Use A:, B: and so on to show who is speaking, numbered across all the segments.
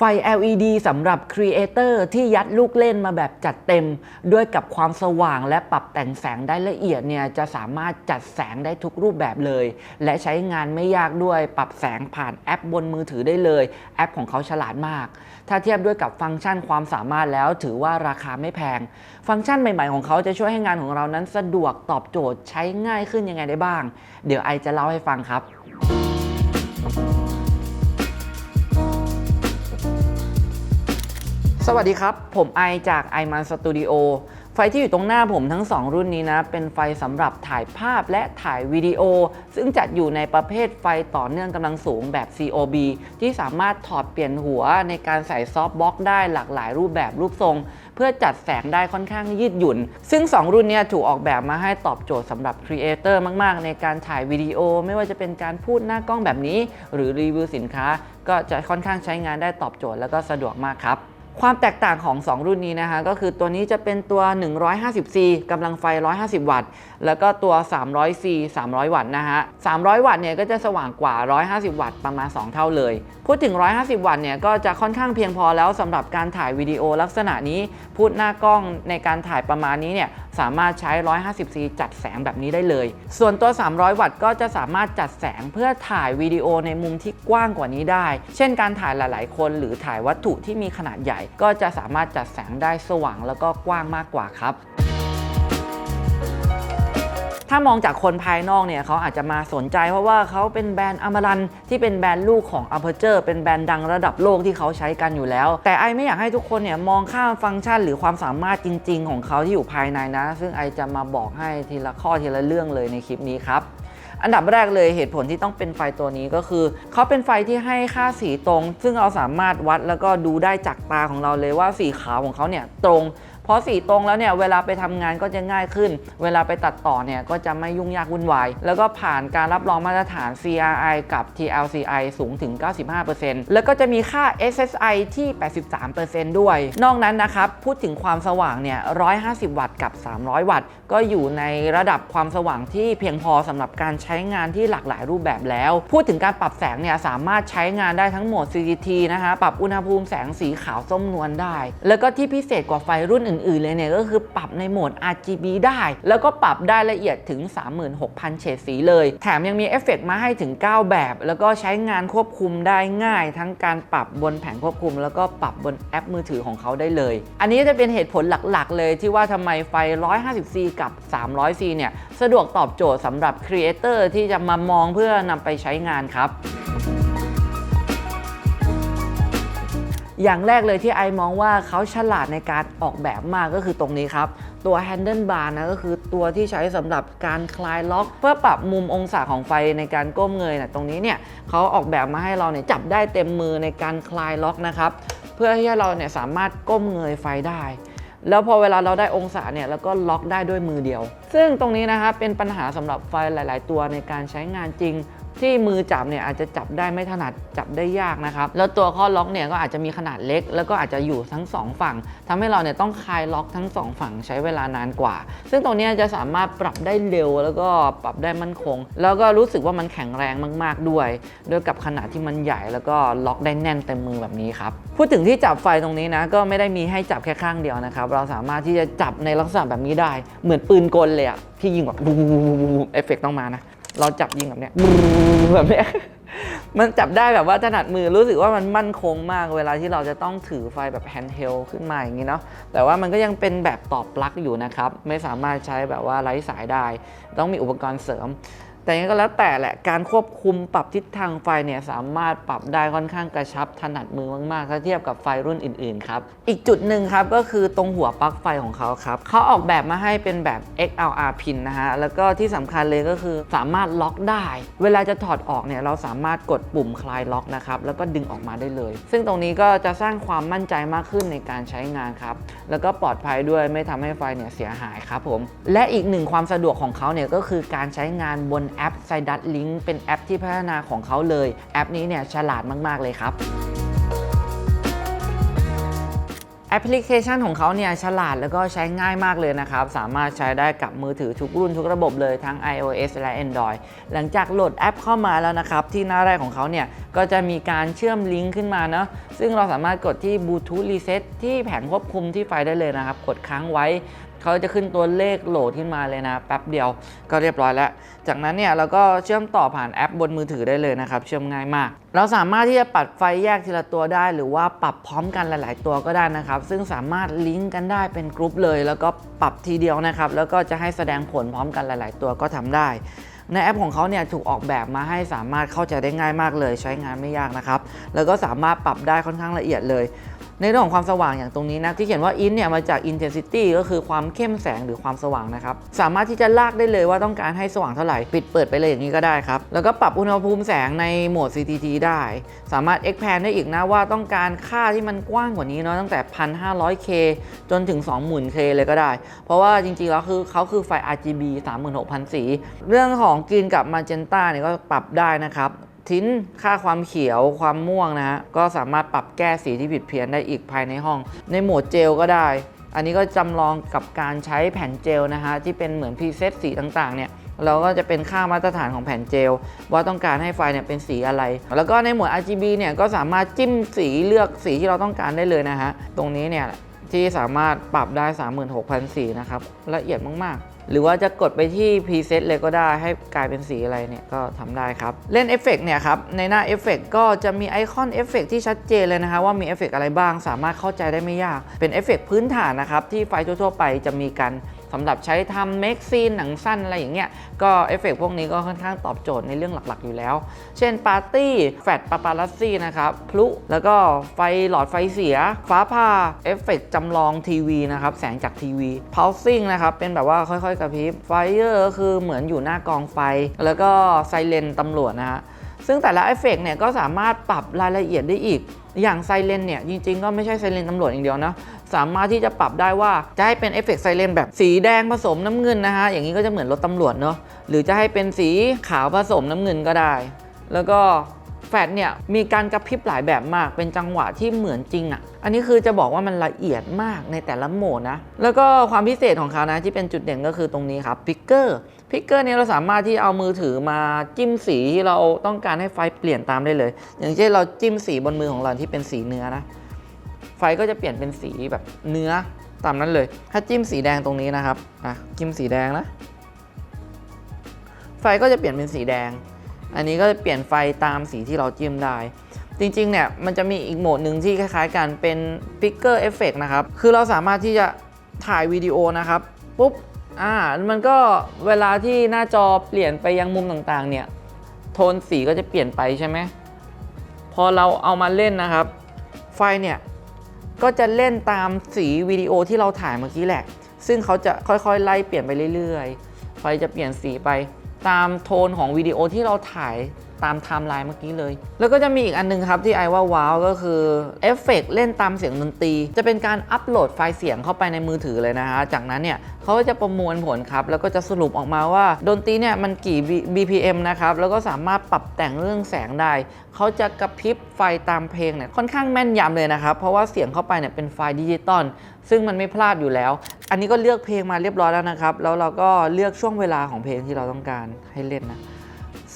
A: ไฟ LED สำหรับครีเอเตอร์ที่ยัดลูกเล่นมาแบบจัดเต็ม ด้วยกับความสว่างและปรับแต่งแสงได้ละเอียดเนี่ยจะสามารถจัดแสงได้ทุกรูปแบบเลย และใช้งานไม่ยากด้วยปรับแสงผ่านแอปบนมือถือได้เลย แอปของเขาฉลาดมาก ถ้าเทียบด้วยกับฟังก์ชันความสามารถแล้วถือว่าราคาไม่แพง ฟังก์ชันใหม่ๆของเขาจะช่วยให้งานของเรานั้นสะดวกตอบโจทย์ใช้ง่ายขึ้นยังไงได้บ้าง เดี๋ยวไอจะเล่าให้ฟังครับ สวัสดีครับ ผมไอจาก i m a n Studio ไฟที่อยู่ตรงหน้าผมทั้ง 2 รุ่นนี้นะ เป็นไฟสำหรับถ่ายภาพและถ่ายวิดีโอ ซึ่งจัดอยู่ในประเภทไฟต่อเนื่องกำลังสูงแบบ COB ที่สามารถถอดเปลี่ยนหัวในการใส่ซอฟต์บล็อกได้หลากหลายรูปแบบรูปทรง เพื่อจัดแสงได้ค่อนข้างยืดหยุ่น ซึ่ง 2 รุ่นนี้ถูกออกแบบมาให้ตอบโจทย์สำหรับครีเอเตอร์มาก ๆ ในการถ่ายวิดีโอ ไม่ว่าจะเป็นการพูดหน้ากล้องแบบนี้ หรือรีวิวสินค้า ก็จะค่อนข้างใช้งานได้ตอบโจทย์แล้วก็สะดวกมากครับ ความแตกต่างของ 2 รุ่นนี้นะคะก็คือตัวนี้จะเป็นตัว 150C กำลังไฟ 150 วัตต์ แล้วก็ตัว 300C 300 วัตต์นะฮะ 300 วัตต์เนี่ยก็จะสว่างกว่า 150 วัตต์ประมาณ 2 เท่าเลย พูดถึง 150 วัตต์เนี่ยก็จะค่อนข้างเพียงพอแล้วสำหรับการถ่ายวิดีโอลักษณะนี้ พูดหน้ากล้องในการถ่ายประมาณนี้เนี่ยสามารถใช้ 150C จัดแสงแบบนี้ได้เลย ส่วนตัว 300 วัตต์ก็จะสามารถจัดแสงเพื่อถ่ายวิดีโอในมุมที่กว้างกว่านี้ได้ เช่นการถ่ายหลาย ๆ คนหรือถ่ายวัตถุที่มีขนาดใหญ่ก็จะสามารถจัดแสงได้สว่างแล้วก็กว้างมากกว่าครับถ้ามองจากคนภายนอกเนี่ยเขาอาจจะมาสนใจเพราะว่าเขาเป็นแบรนด์อมรันที่เป็นแบรนด์ลูกของ Aperture เป็นแบรนด์ดังระดับโลกที่เขาใช้กันอยู่แล้ว แต่ไอไม่อยากให้ทุกคนเนี่ยมองข้ามฟังก์ชันหรือความสามารถจริง ๆ ของเขาที่อยู่ภายในนะ ซึ่งไอจะมาบอกให้ทีละข้อทีละเรื่องเลยในคลิปนี้ครับ อันดับแรกเลยเหตุผลที่ต้องเป็นไฟตัวนี้ก็คือ เขาเป็นไฟที่ให้ค่าสีตรง ซึ่งเราสามารถวัดแล้วก็ดูได้จากตาของเราเลยว่าสีขาวของเขาเนี่ยตรง พราะสีตรงแล้วเนี่ยเวลาไปทำงานก็จะง่ายขึ้น เวลาไปตัดต่อเนี่ยก็จะไม่ยุ่งยากวุ่นวาย แล้วก็ผ่านการรับรองมาตรฐาน CRI กับ TLCI สูงถึง 95%แล้วก็จะมีค่า SSI ที่ 83%ด้วย นอกนั้นนะครับ พูดถึงความสว่างเนี่ย 150 วัตต์กับ 300 วัตต์ ก็อยู่ในระดับความสว่างที่เพียงพอสำหรับการใช้งานที่หลากหลายรูปแบบแล้ว พูดถึงการปรับแสงเนี่ยสามารถใช้งานได้ทั้งโหมด CCT นะคะปรับอุณหภูมิแสงสีขาวส้มนวลได้ แล้วก็ที่พิเศษกว่าไฟรุ่นอื่นๆเลยเนี่ยก็คือปรับในโหมด RGB ได้ แล้วก็ปรับได้ละเอียดถึง 36,000 เฉดสีเลย แถมยังมีเอฟเฟกต์มาให้ถึง 9 แบบ แล้วก็ใช้งานควบคุมได้ง่าย ทั้งการปรับบนแผงควบคุม แล้วก็ปรับบนแอปมือถือของเขาได้เลย อันนี้จะเป็นเหตุผลหลักๆ เลยที่ว่าทำไมไฟ 150C กับ 300C เนี่ยสะดวกตอบโจทย์สำหรับครีเอเตอร์ที่จะมามองเพื่อนำไปใช้งานครับ อย่างแรกเลยที่ไอมองว่าเขาฉลาดในการออกแบบมากก็คือตรงนี้ครับ ตัว Handle Bar นะก็คือตัวที่ใช้สำหรับการคลายล็อก เพื่อปรับมุมองศาของไฟในการก้มเงยนะตรงนี้เนี่ยเขาออกแบบมาให้เราเนี่ยจับได้เต็มมือในการคลายล็อกนะครับเพื่อให้เราเนี่ยสามารถก้มเงยไฟได้แล้วพอเวลาเราได้องศาเนี่ยแล้วก็ล็อกได้ด้วยมือเดียว ซึ่งตรงนี้นะครับเป็นปัญหาสำหรับไฟหลาย ๆ ตัวในการใช้งานจริง ที่มือจับเนี่ยอาจจะจับได้ไม่ถนัดจับได้ยากนะครับแล้วตัวข้อล็อกเนี่ยก็อาจจะมีขนาดเล็ก แล้วก็อาจจะอยู่ทั้งสองฝั่งทำให้เราเนี่ยต้องคลายล็อกทั้งสองฝั่งใช้เวลานานกว่า ซึ่งตรงนี้จะสามารถปรับได้เร็ว แล้วก็ปรับได้มั่นคง แล้วก็รู้สึกว่ามันแข็งแรงมาก ๆด้วยด้วยกับขนาดที่มันใหญ่แล้วก็ล็อกได้แน่นเต็มมือแบบนี้ครับพูดถึงที่จับไฟตรงนี้นะก็ไม่ได้มีให้จับแค่ข้างเดียวนะครับเราสามารถที่จะจับในลักษณะแบบนี้ได้ เหมือนปืนกลเลยอะที่ยิงแบบบูมเอฟเฟกต้องมานะ เราจับยิงแบบเนี้ยแบบเนี้ยมันจับได้แบบว่าถนัดมือรู้สึกว่ามันมั่นคงมากเวลาที่เราจะต้องถือไฟแบบแฮนด์เฮลขึ้นมาอย่างนี้เนาะแต่ว่ามันก็ยังเป็นแบบต่อปลั๊กอยู่นะครับ ไม่สามารถใช้แบบว่าไร้สายได้ ต้องมีอุปกรณ์เสริม แต่ยังก็แล้วแต่แหละการควบคุมปรับทิศทางไฟเนี่ยสามารถปรับได้ค่อนข้างกระชับถนัดมือมากๆถ้าเทียบกับไฟรุ่นอื่นๆครับอีกจุดหนึ่งครับก็คือตรงหัวปลั๊กไฟของเขาครับเขาออกแบบมาให้เป็นแบบ XLR pin นะฮะแล้วก็ที่สำคัญเลยก็คือสามารถล็อกได้ เวลาจะถอดออกเนี่ยเราสามารถกดปุ่มคลายล็อกนะครับแล้วก็ดึงออกมาได้เลย ซึ่งตรงนี้ก็จะสร้างความมั่นใจมากขึ้นในการใช้งานครับแล้วก็ปลอดภัยด้วยไม่ทำให้ไฟเนี่ยเสียหายครับผมและอีกหนึ่งความสะดวกของเขาเนี่ยก็คือการใช้งานบนแอปไซดัตลิงเป็นแอปที่พัฒนาของเขาเลย แอปนี้เนี่ยฉลาดมากๆเลยครับไอปพลิเคชันของเขาเนี่ยฉลาดแล้วก็ใช้ง่ายมากเลยนะครับ สามารถใช้ได้กับมือถือทุกรุ่นทุกระบบเลยทั้ง iOS และ Android หลังจากโหลดแอปเข้ามาแล้วนะครับ ที่หน้าแรกของเขาเนี่ยก็จะมีการเชื่อมลิงก์ขึ้นมาเนาะซึ่งเราสามารถกดที่ Bluetooth Reset ที่แผงควบคุมที่ไฟได้เลยนะครับ กดค้างไว้ เขาจะขึ้นตัวเลขโหลดขึ้นมาเลยนะแป๊บเดียวก็เรียบร้อยแล้ว จากนั้นเนี่ยเราก็เชื่อมต่อผ่านแอปบนมือถือได้เลยนะครับ เชื่อมง่ายมาก เราสามารถที่จะปัดไฟแยกทีละตัวได้ หรือว่าปรับพร้อมกันหลาย ๆ ตัวก็ได้นะครับ ซึ่งสามารถลิงก์กันได้เป็นกรุ๊ปเลย แล้วก็ปรับทีเดียวนะครับ แล้วก็จะให้แสดงผลพร้อมกันหลาย ๆ ตัวก็ทำได้ในแอปของเขาเนี่ยถูกออกแบบมาให้สามารถเข้าใจได้ง่ายมากเลย ใช้งานไม่ยากนะครับ แล้วก็สามารถปรับได้ค่อนข้างละเอียดเลย ในเรื่องของความสว่างอย่างตรงนี้นะที่เขียนว่า in เนี่ยมาจาก intensity ก็คือความเข้มแสงหรือความสว่างนะครับ สามารถที่จะลากได้เลยว่าต้องการให้สว่างเท่าไหร่ ปิดเปิดไปเลยอย่างนี้ก็ได้ครับ แล้วก็ปรับอุณหภูมิแสงในโหมด CTT ได้ สามารถ expand ได้อีกนะว่าต้องการค่าที่มันกว้างกว่านี้เนาะตั้งแต่ 1,500K จนถึง 20,000K เลยก็ได้ เพราะว่าจริงๆแล้วคือเขาคือไฟ RGB 36,000 สี เรื่องของกรีนกับ magenta เนี่ยก็ปรับได้นะครับ ทิ้นค่าความเขียวความม่วงนะฮะก็สามารถปรับแก้สีที่ผิดเพี้ยนได้อีกภายในห้อง ในโหมดเจลก็ได้ อันนี้ก็จำลองกับการใช้แผ่นเจลนะฮะที่เป็นเหมือนพรีเซตสีต่างๆเนี่ยเราก็จะเป็นค่ามาตรฐานของแผ่นเจล ว่าต้องการให้ไฟเนี่ยเป็นสีอะไร แล้วก็ในหมวด RGB เนี่ยก็สามารถจิ้มสีเลือกสีที่เราต้องการได้เลยนะฮะตรงนี้เนี่ยที่สามารถปรับได้ 36,000สีนะครับละเอียดมากๆ หรือว่าจะกดไปที่ preset เลยก็ได้ให้กลายเป็นสีอะไรเนี่ยก็ทำได้ครับ เล่นเอฟเฟกเนี่ยครับ ในหน้าเอฟเฟกก็จะมีไอคอนเอฟเฟกที่ชัดเจนเลยนะคะว่ามีเอฟเฟกอะไรบ้างสามารถเข้าใจได้ไม่ยาก เป็นเอฟเฟกพื้นฐานนะครับที่ไฟทั่วๆไปจะมีกัน สำหรับใช้ทำเมคซีนหนังสั้นอะไรอย่างเงี้ยก็เอฟเฟกพวกนี้ก็ค่อนข้างตอบโจทย์ในเรื่องหลักๆ อยู่แล้ว เช่นปาร์ตี้แฟลชปาปารัสซี่นะครับพลุแล้วก็ไฟหลอดไฟเสีย ฟ้าผ่าเอฟเฟกจำลองทีวีนะครับแสงจากทีวีพาวซิ่งนะครับเป็นแบบว่าค่อยๆกระพริบไฟเออร์ก็คือเหมือนอยู่หน้ากองไฟ แล้วก็ไซเรนตำรวจนะฮะซึ่งแต่ละเอฟเฟกเนี่ยก็สามารถปรับรายละเอียดได้อีก อย่างไซเรนเนี่ยจริงๆก็ไม่ใช่ไซเรนตำรวจอย่างเดียวนะ สามารถที่จะปรับได้ว่าจะให้เป็นเอฟเฟกต์ไซเรนแบบสีแดงผสมน้ำเงินนะฮะอย่างนี้ก็จะเหมือนรถตำรวจเนาะหรือจะให้เป็นสีขาวผสมน้ำเงินก็ได้ แล้วก็แฟลชเนี่ยมีการกระพริบหลายแบบมากเป็นจังหวะที่เหมือนจริงอะ่ะ อันนี้คือจะบอกว่ามันละเอียดมากในแต่ละโหมดนะ แล้วก็ความพิเศษของเขานะที่เป็นจุดเด่นก็คือตรงนี้ครับพิกเกอร์พิกเกอร์เนี่ยเราสามารถที่เอามือถือมาจิ้มสีที่เราต้องการให้ไฟเปลี่ยนตามได้เลย อย่างเช่นเราจิ้มสีบนมือของเราที่เป็นสีเนื้อนะ ไฟก็จะเปลี่ยนเป็นสีแบบเนื้อตามนั้นเลย ถ้าจิ้มสีแดงตรงนี้นะครับอะจิ้มสีแดงนะ ไฟก็จะเปลี่ยนเป็นสีแดง อันนี้ก็จะเปลี่ยนไฟตามสีที่เราจิ้มได้จริงๆ เนี่ย มันจะมีอีกโหมดหนึ่งที่คล้ายๆ กันเป็น Picker Effect นะครับ คือเราสามารถที่จะถ่ายวิดีโอนะครับ ปุ๊บ อ่า มันก็เวลาที่หน้าจอเปลี่ยนไปยังมุมต่างๆ เนี่ย โทนสีก็จะเปลี่ยนไปใช่ไหม พอเราเอามาเล่นนะครับ ไฟเนี่ย ก็จะเล่นตามสีวิดีโอที่เราถ่ายเมื่อกี้แหละ ซึ่งเขาจะค่อยๆ ไล่เปลี่ยนไปเรื่อยๆไฟจะเปลี่ยนสีไป ตามโทนของวิดีโอที่เราถ่ายตามไทม์ไลน์เมื่อกี้เลย แล้วก็จะมีอีกอันนึงครับที่ไอว่าว้าวก็คือเอฟเฟกต์เล่นตามเสียงดนตรี จะเป็นการอัปโหลดไฟล์เสียงเข้าไปในมือถือเลยนะฮะ จากนั้นเนี่ยเขาก็จะประมวลผลครับ แล้วก็จะสรุปออกมาว่าดนตรีเนี่ยมันกี่ BPM นะครับ แล้วก็สามารถปรับแต่งเรื่องแสงได้ เขาจะกระพริบไฟตามเพลงเนี่ยค่อนข้างแม่นยำเลยนะครับ เพราะว่าเสียงเข้าไปเนี่ยเป็นไฟล์ดิจิตอล ซึ่งมันไม่พลาดอยู่แล้ว อันนี้ก็เลือกเพลงมาเรียบร้อยแล้วนะครับ แล้วเราก็เลือกช่วงเวลาของเพลงที่เราต้องการให้เล่นนะ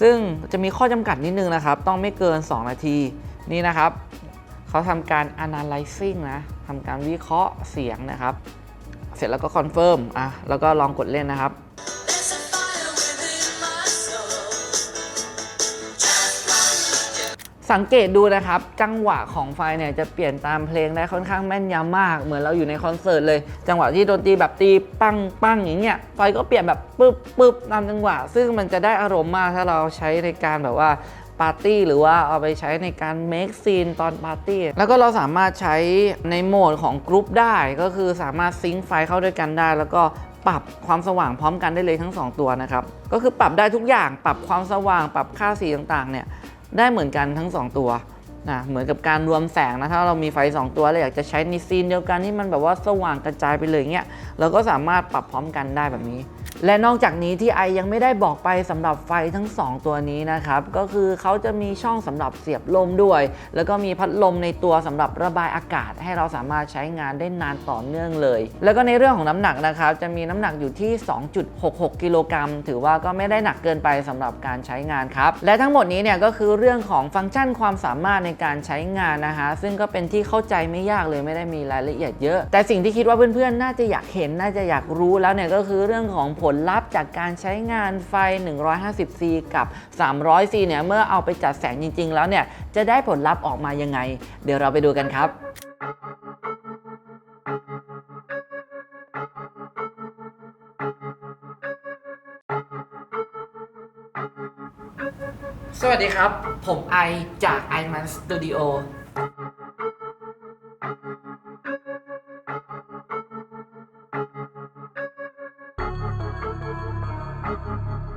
A: ซึ่งจะมีข้อจำกัดนิดนึงนะครับ ต้องไม่เกิน 2 นาที นี่นะครับ เขาทำการ analyzing นะทำการวิเคราะห์เสียงนะครับ เสร็จแล้วก็ confirm อะ แล้วก็ลองกดเล่นนะครับ สังเกตดูนะครับ จังหวะของไฟเนี่ยจะเปลี่ยนตามเพลงได้ค่อนข้างแม่นยำมาก เหมือนเราอยู่ในคอนเสิร์ตเลย จังหวะที่ดนตรีแบบตีปังปังอย่างเงี้ยไฟก็เปลี่ยนแบบปึ๊บปึ๊บตามจังหวะ ซึ่งมันจะได้อารมณ์มากถ้าเราใช้ในการแบบว่าปาร์ตี้หรือว่าเอาไปใช้ในการเมคซีนตอนปาร์ตี้ แล้วก็เราสามารถใช้ในโหมดของกรุ๊ปได้ ก็คือสามารถซิงค์ไฟเข้าด้วยกันได้ แล้วก็ปรับความสว่างพร้อมกันได้เลยทั้งสองตัวนะครับ ก็คือปรับได้ทุกอย่าง ปรับความสว่าง ปรับค่าสีต่างๆ เนี่ย ได้เหมือนกันทั้ง 2 ตัวนะเหมือนกับการรวมแสงนะถ้าเรามีไฟ 2 ตัวเราอยากจะใช้ในซีนเดียวกันที่มันแบบว่าสว่างกระจายไปเลยเงี้ยเราก็สามารถปรับพร้อมกันได้แบบนี้ และนอกจากนี้ที่ไอยังไม่ได้บอกไปสำหรับไฟทั้ง 2 ตัวนี้นะครับ ก็คือเขาจะมีช่องสำหรับเสียบลมด้วย แล้วก็มีพัดลมในตัวสำหรับระบายอากาศ ให้เราสามารถใช้งานได้นานต่อเนื่องเลย แล้วก็ในเรื่องของน้ำหนักนะครับ จะมีน้ำหนักอยู่ที่ 2.66 กิโลกรัม ถือว่าก็ไม่ได้หนักเกินไปสำหรับการใช้งานครับ และทั้งหมดนี้เนี่ยก็คือเรื่องของฟังก์ชันความสามารถในการใช้งานนะคะ ซึ่งก็เป็นที่เข้าใจไม่ยากเลยไม่ได้มีรายละเอียดเยอะ แต่สิ่งที่คิดว่าเพื่อนๆ น่าจะอยากเห็นน่าจะอยากรู้แล้วเนี่ยก็คือเรื่องของผลลลัพธ์จากการใช้งานไฟ 150C กับ 300C เนี่ยเมื่อเอาไปจัดแสงจริง ๆ แล้วเนี่ยจะได้ผลลัพธ์ออกมายังไง เดี๋ยวเราไปดูกันครับสวัสดีครับ ผมไอจาก i m a n Studio จากที่ไอ Thank you.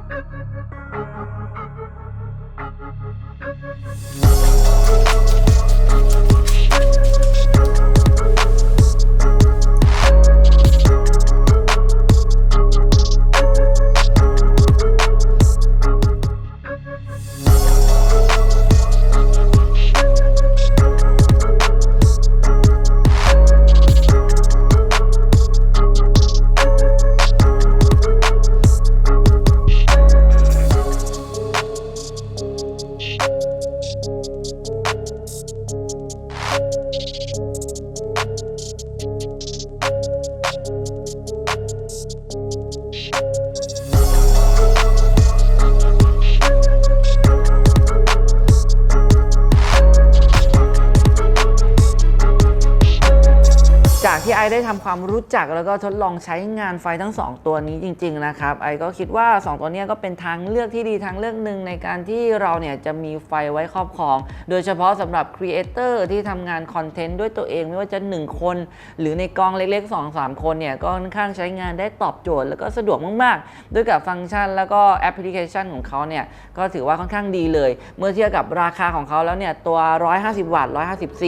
A: ได้ทำความรู้จักแล้วก็ทดลองใช้งานไฟทั้ง 2 ตัวนี้จริง ๆ นะครับไอก็คิดว่า 2 ตัวนี้ก็เป็นทางเลือกที่ดีทางเลือกหนึ่งในการที่เราเนี่ยจะมีไฟไว้ครอบครอง โดยเฉพาะสำหรับครีเอเตอร์ที่ทำงานคอนเทนต์ด้วยตัวเองไม่ว่าจะ 1 คน หรือในกองเล็ก ๆ 2-3 คนเนี่ยก็ค่อนข้างใช้งานได้ตอบโจทย์ แล้วก็สะดวกมากๆ ด้วยกับฟังก์ชัน แล้วก็แอปพลิเคชันของเขาเนี่ยก็ถือว่าค่อนข้างดีเลย เมื่อเทียบกับราคาของเขาแล้วเนี่ยตัว 150 วัตต์ 150C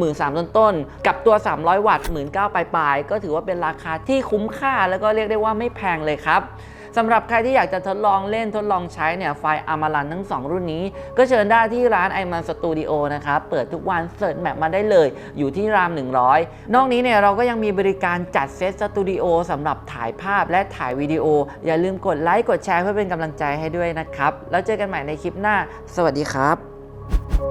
A: 13,000ต้นต้นๆกับตัว 300 วัตต์19,000ปลายๆ ก็ถือว่าเป็นราคาที่คุ้มค่า แล้วก็เรียกได้ว่าไม่แพงเลยครับสำหรับใครที่อยากจะทดลองเล่นทดลองใช้เนี่ยไฟอามารันทั้ง 2 รุ่นนี้ ก็เชิญได้ที่ร้าน i m a n Studio นะครับ เปิดทุกวันเสิร์ชแมปมาได้เลย อยู่ที่ราม 100 นอกนี้เนี่ยเราก็ยังมีบริการจัดเซตสตูดิโอสำหรับถ่ายภาพและถ่ายวิดีโอ อย่าลืมกดไลค์กดแชร์เพื่อเป็นกำลังใจให้ด้วยนะครับ แล้วเจอกันใหม่ในคลิปหน้า สวัสดีครับ